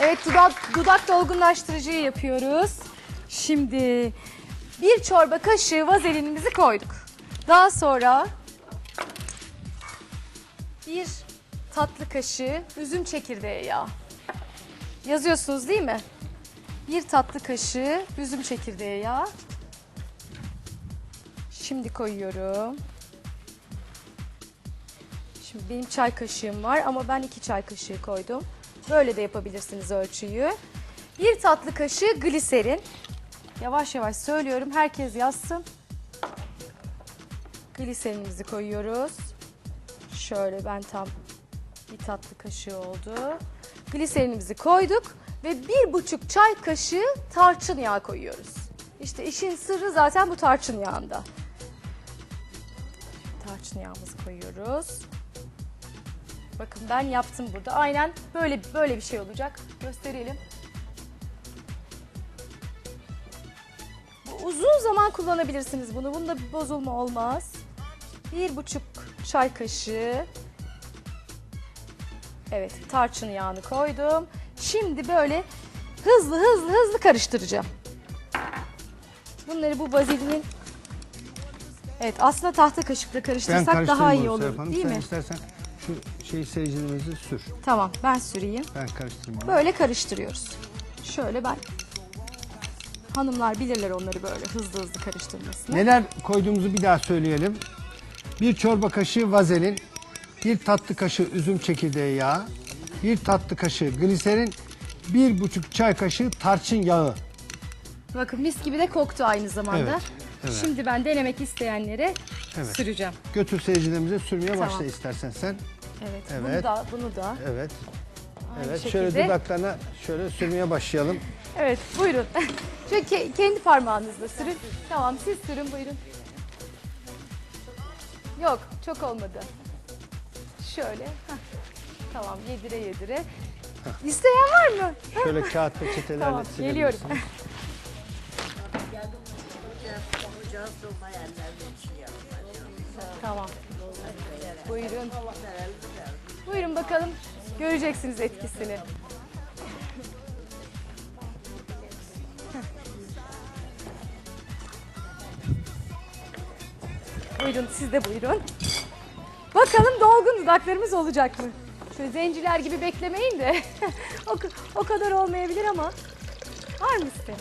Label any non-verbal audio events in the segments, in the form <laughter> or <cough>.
Evet dudak, dudak dolgunlaştırıcıyı yapıyoruz. Şimdi bir çorba kaşığı vazelinimizi koyduk. Daha sonra bir tatlı kaşığı üzüm çekirdeği yağı. Yazıyorsunuz değil mi? Bir tatlı kaşığı üzüm çekirdeği yağı. Şimdi koyuyorum. Şimdi benim çay kaşığım var ama ben iki çay kaşığı koydum. Böyle de yapabilirsiniz ölçüyü. Bir tatlı kaşığı gliserin. Yavaş yavaş söylüyorum. Herkes yazsın. Gliserinimizi koyuyoruz. Şöyle ben tam bir tatlı kaşığı oldu. Gliserinimizi koyduk ve bir buçuk çay kaşığı tarçın yağı koyuyoruz. İşte işin sırrı zaten bu tarçın yağında. Tarçın yağımızı koyuyoruz. Bakın ben yaptım burada. Aynen böyle böyle bir şey olacak. Gösterelim. Bu uzun zaman kullanabilirsiniz bunu. Bunda bir bozulma olmaz. Bir buçuk çay kaşığı. Evet tarçın yağını koydum. Şimdi böyle hızlı hızlı hızlı karıştıracağım. Bunları bu bazilinin Evet aslında tahta kaşıkla karıştırsak daha iyi olur Hanım. değil Sen mi? istersen şu şey seyircilerimizi sür. Tamam ben süreyim. Ben karıştırayım onu. Böyle karıştırıyoruz. Şöyle ben hanımlar bilirler onları böyle hızlı hızlı karıştırmasını. Neler koyduğumuzu bir daha söyleyelim. Bir çorba kaşığı vazelin, bir tatlı kaşığı üzüm çekirdeği yağı, bir tatlı kaşığı gliserin, bir buçuk çay kaşığı tarçın yağı. Bakın mis gibi de koktu aynı zamanda. Evet, evet. Şimdi ben denemek isteyenlere Evet. süreceğim. Götür seyircilerimize sürmeye Tamam. başla istersen sen. Evet, Evet. bunu da bunu da. Evet. Aynı Evet. şekilde. Şöyle dudaklarına şöyle sürmeye başlayalım. Evet buyurun. <laughs> Şöyle ke- kendi parmağınızla sürün. Tamam siz sürün buyurun. Yok çok olmadı. Şöyle. heh. Tamam yedire yedire. İsteyen var mı? Şöyle kağıt peçetelerle Tamam geliyorum. <laughs> tamam. Buyurun. Buyurun bakalım. Göreceksiniz etkisini. Buyurun siz de buyurun. Bakalım dolgun dudaklarımız olacak mı? Şöyle zenciler gibi beklemeyin de. <laughs> o, o kadar olmayabilir ama. Var mı isteyen?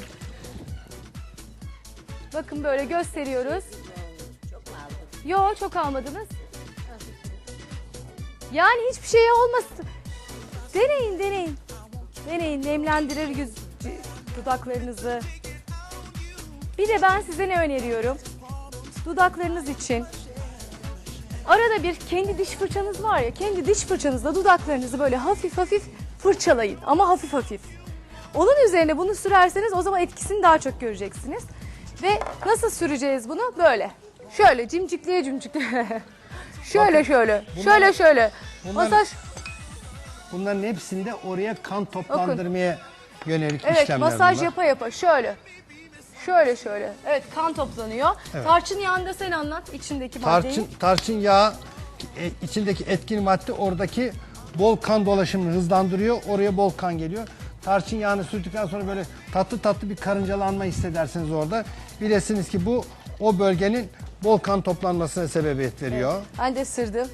Bakın böyle gösteriyoruz. Yo çok almadınız. Yani hiçbir şey olmasın. Deneyin deneyin. Deneyin nemlendirir yüz, dudaklarınızı. Bir de ben size ne öneriyorum? Dudaklarınız için arada bir kendi diş fırçanız var ya kendi diş fırçanızla dudaklarınızı böyle hafif hafif fırçalayın ama hafif hafif. Onun üzerine bunu sürerseniz o zaman etkisini daha çok göreceksiniz. Ve nasıl süreceğiz bunu? Böyle. Şöyle cimcikliye cimcikliye. <laughs> şöyle şöyle. şöyle şöyle. bunlar- Masaj. Bunların hepsinde oraya kan toplandırmaya yönelik Evet işlemler masaj bunlar. yapa yapa şöyle. Şöyle şöyle. Evet kan toplanıyor. Tarçın yağını da sen anlat içindeki maddeyi. Tarçın, tarçın yağı e, içindeki etkin madde oradaki bol kan dolaşımını hızlandırıyor. Oraya bol kan geliyor. Tarçın yağını sürdükten sonra böyle tatlı tatlı bir karıncalanma hissedersiniz orada. Bilesiniz ki bu o bölgenin bol kan toplanmasına sebebiyet veriyor. Ben de sırdım.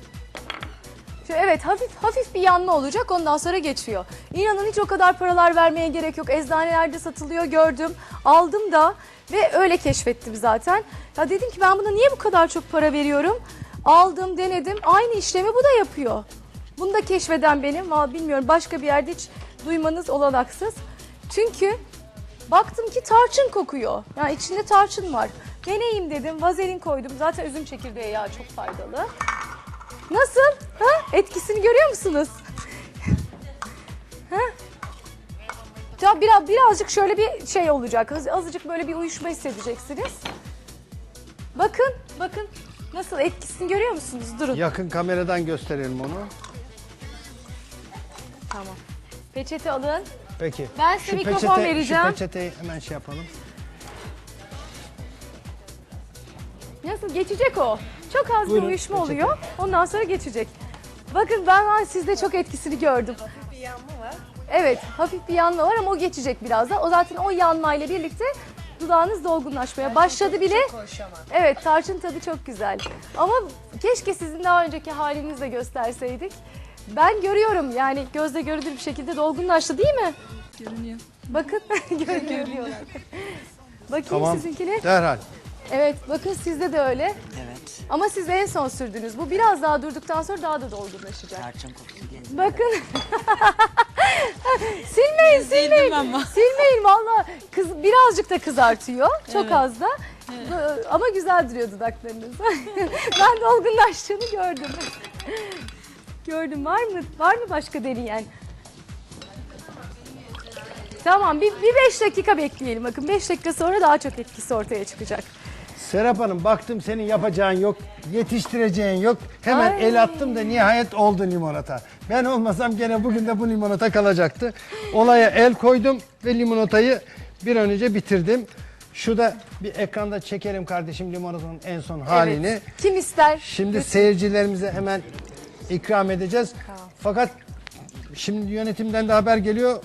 Evet hafif hafif bir yanma olacak ondan sonra geçiyor. İnanın hiç o kadar paralar vermeye gerek yok. Eczanelerde satılıyor gördüm. Aldım da ve öyle keşfettim zaten. Ya dedim ki ben buna niye bu kadar çok para veriyorum? Aldım denedim aynı işlemi bu da yapıyor. Bunu da keşfeden benim. Vallahi bilmiyorum başka bir yerde hiç duymanız olanaksız. Çünkü Baktım ki tarçın kokuyor. Yani içinde tarçın var. Deneyeyim dedim. Vazelin koydum. Zaten üzüm çekirdeği yağı çok faydalı. Nasıl? Ha? Etkisini görüyor musunuz? ha? Ya biraz birazcık şöyle bir şey olacak. Az- Azıcık böyle bir uyuşma hissedeceksiniz. Bakın, bakın. Nasıl etkisini görüyor musunuz? Durun. Yakın kameradan gösterelim onu. Tamam. Peçete alın. Peki. Ben size mikrofon vereceğim. Şu peçeteyi hemen şey yapalım. Nasıl geçecek o? Çok az Buyurun, bir uyuşma peçete. oluyor. Ondan sonra geçecek. Bakın ben, ben sizde çok etkisini gördüm. Bir yanma var. Evet hafif bir yanma var ama o geçecek birazdan. O zaten o yanmayla birlikte dudağınız dolgunlaşmaya başladı bile. Evet tarçın tadı çok güzel. Ama keşke sizin daha önceki halinizi de gösterseydik. Ben görüyorum yani gözle görülür bir şekilde dolgunlaştı değil mi? Görünüyor. Bakın <laughs> görünüyor. Bakayım Tamam. sizinkine. Derhal. Evet bakın sizde de öyle. Evet. Ama siz en son sürdünüz. Bu biraz daha durduktan sonra daha da dolgunlaşacak. Tarçın kokusu geliyor. Bakın. <laughs> silmeyin silmeyin. ama. <laughs> Silmeyin valla. Kız, birazcık da kızartıyor. Çok az da. Ama güzel duruyor dudaklarınız. <laughs> ben dolgunlaştığını gördüm. gördüm. Var mı? Var mı başka deneyen? Tamam bir, bir beş dakika bekleyelim. Bakın beş dakika sonra daha çok etkisi ortaya çıkacak. Serap Hanım baktım senin yapacağın yok, yetiştireceğin yok. Hemen Ay. el attım da nihayet oldu limonata. Ben olmasam gene bugün de bu limonata kalacaktı. Olaya el koydum ve limonatayı bir an önce bitirdim. Şu da bir ekranda çekelim kardeşim limonatanın en son halini. Kim ister? Şimdi seyircilerimize hemen ikram edeceğiz. Fakat şimdi yönetimden de haber geliyor.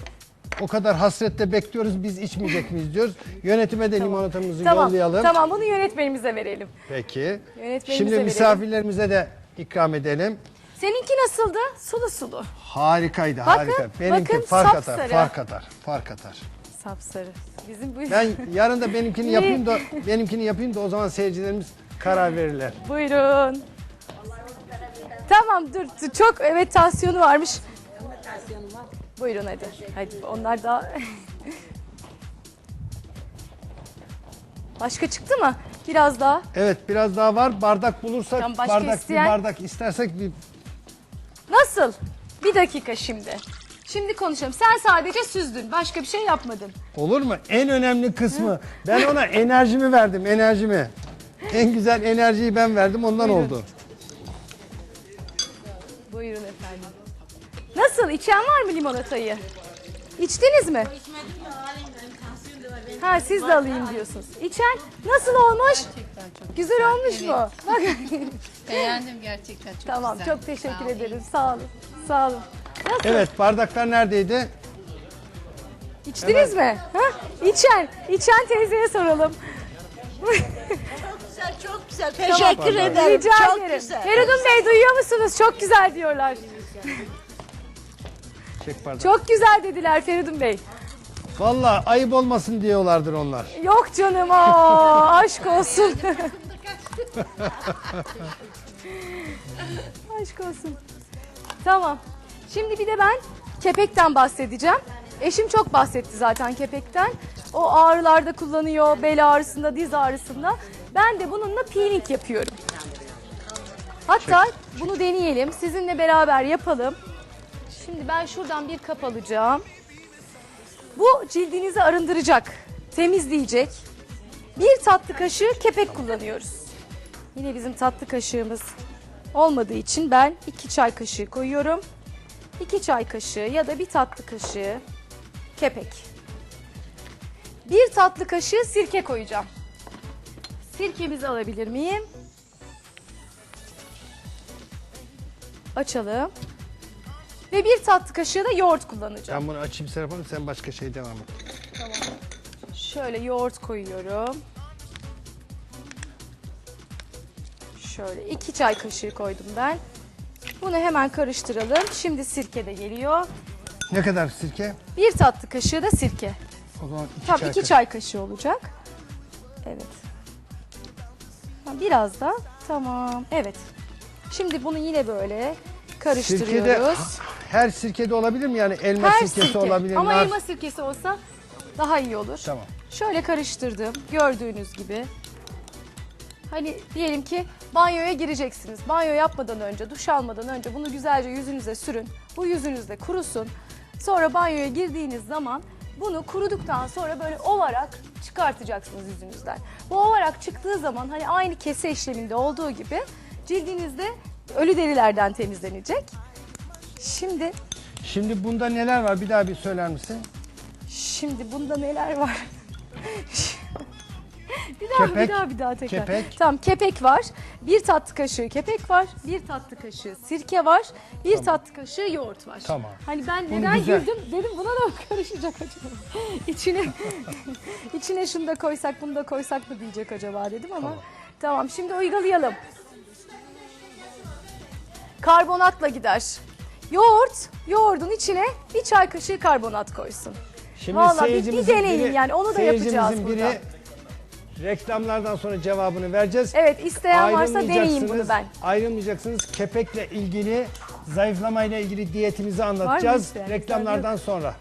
O kadar hasretle bekliyoruz biz içmeyecek miyiz diyoruz. Yönetime de limonatamızı Tamam, yollayalım. tamam bunu yönetmenimize verelim. Peki. Yönetmenimize Şimdi verelim. misafirlerimize de ikram edelim. Seninki nasıldı? Sulu sulu. Harikaydı, Bakın, harika. Benimki bakın, fark atar, sapsarı. fark atar, fark atar. Sapsarı. Bizim bu... Ben yarın da benimkini <laughs> yapayım da benimkini yapayım da o zaman seyircilerimiz karar verirler. Buyurun. Tamam dur. Çok evet tansiyonu varmış. Buyurun hadi. Hadi onlar daha... Başka çıktı mı? Biraz daha. Evet, biraz daha var. Bardak bulursak, Tamam, başka bardak isteyen? bir bardak istersek bir Nasıl? Bir dakika şimdi. Şimdi konuşalım. Sen sadece süzdün. Başka bir şey yapmadın. Olur mu? En önemli kısmı. Ben ona enerjimi verdim, enerjimi. En güzel enerjiyi ben verdim, ondan oldu. Nasıl? İçen var mı limonatayı? İçtiniz mi? Ha siz de alayım diyorsunuz. İçen nasıl olmuş? Güzel olmuş mu? Bak. Beğendim gerçekten çok tamam güzel. çok teşekkür ederim. Sağ olun. Sağ olun. Nasıl? Evet, bardaklar neredeydi? İçtiniz mi? Ha? İçen. İçen teyzeye soralım. Güzel, çok güzel. Teşekkür Tamam. ederim. Rica çok ederim. güzel. Feridun Bey duyuyor musunuz? Çok güzel diyorlar. Çek. Çok güzel dediler Feridun Bey. Vallahi ayıp olmasın diyorlardır onlar. Yok canım aa, aşk olsun. <laughs> aşk olsun. Tamam. Şimdi bir de ben kepekten bahsedeceğim. Eşim çok bahsetti zaten kepekten. O ağrılarda kullanıyor, bel ağrısında, diz ağrısında. Ben de bununla peeling yapıyorum. Hatta bunu deneyelim. Sizinle beraber yapalım. Şimdi ben şuradan bir kap alacağım. Bu cildinizi arındıracak, temizleyecek. Bir tatlı kaşığı kepek kullanıyoruz. Yine bizim tatlı kaşığımız olmadığı için ben iki çay kaşığı koyuyorum. İki çay kaşığı ya da bir tatlı kaşığı kepek. Bir tatlı kaşığı sirke koyacağım. Sirkemizi alabilir miyim? Açalım. Ve bir tatlı kaşığı da yoğurt kullanacağım. Ben bunu açayım Serap Hanım, sen başka şey devam et. Şöyle yoğurt koyuyorum. Şöyle iki çay kaşığı koydum ben. Bunu hemen karıştıralım. Şimdi sirke de geliyor. Ne kadar sirke? Bir tatlı kaşığı da sirke. O zaman iki Tam çay iki kaşığı. çay kaşığı olacak. Evet. Biraz da tamam. Evet. Şimdi bunu yine böyle karıştırıyoruz. Sirkede her sirkede olabilir mi? Yani elma Her sirkesi sirke. olabilir. Ama nar- elma sirkesi olsa daha iyi olur. Tamam. Şöyle karıştırdım gördüğünüz gibi. Hani diyelim ki banyoya gireceksiniz. Banyo yapmadan önce, duş almadan önce bunu güzelce yüzünüze sürün. Bu yüzünüzde kurusun. Sonra banyoya girdiğiniz zaman bunu kuruduktan sonra böyle ovarak çıkartacaksınız yüzünüzden. Bu ovarak çıktığı zaman hani aynı kese işleminde olduğu gibi cildinizde ölü derilerden temizlenecek. Şimdi Şimdi bunda neler var? Bir daha bir söyler misin? Şimdi bunda neler var? <laughs> Bir daha Kepek, bir daha bir daha tekrar. kepek. Tamam kepek var. Bir tatlı kaşığı kepek var. Bir tatlı kaşığı sirke var. Bir tatlı kaşığı yoğurt var. Tamam. Hani ben Bunu neden güzel- güldüm? Dedim buna da mı karışacak acaba? <laughs> içine <laughs> içine şunu da koysak bunu da koysak mı diyecek acaba dedim ama. Tamam, şimdi uygulayalım. Karbonatla gider. Yoğurt, yoğurdun içine bir çay kaşığı karbonat koysun. Şimdi Vallahi bir- bir deneyin biri- yani, onu da yapacağız biri burada. reklamlardan sonra cevabını vereceğiz. Evet, isteyen varsa deneyin bunu ben. Ayrılmayacaksınız. Kepekle ilgili, zayıflamayla ilgili diyetimizi anlatacağız reklamlardan sonra.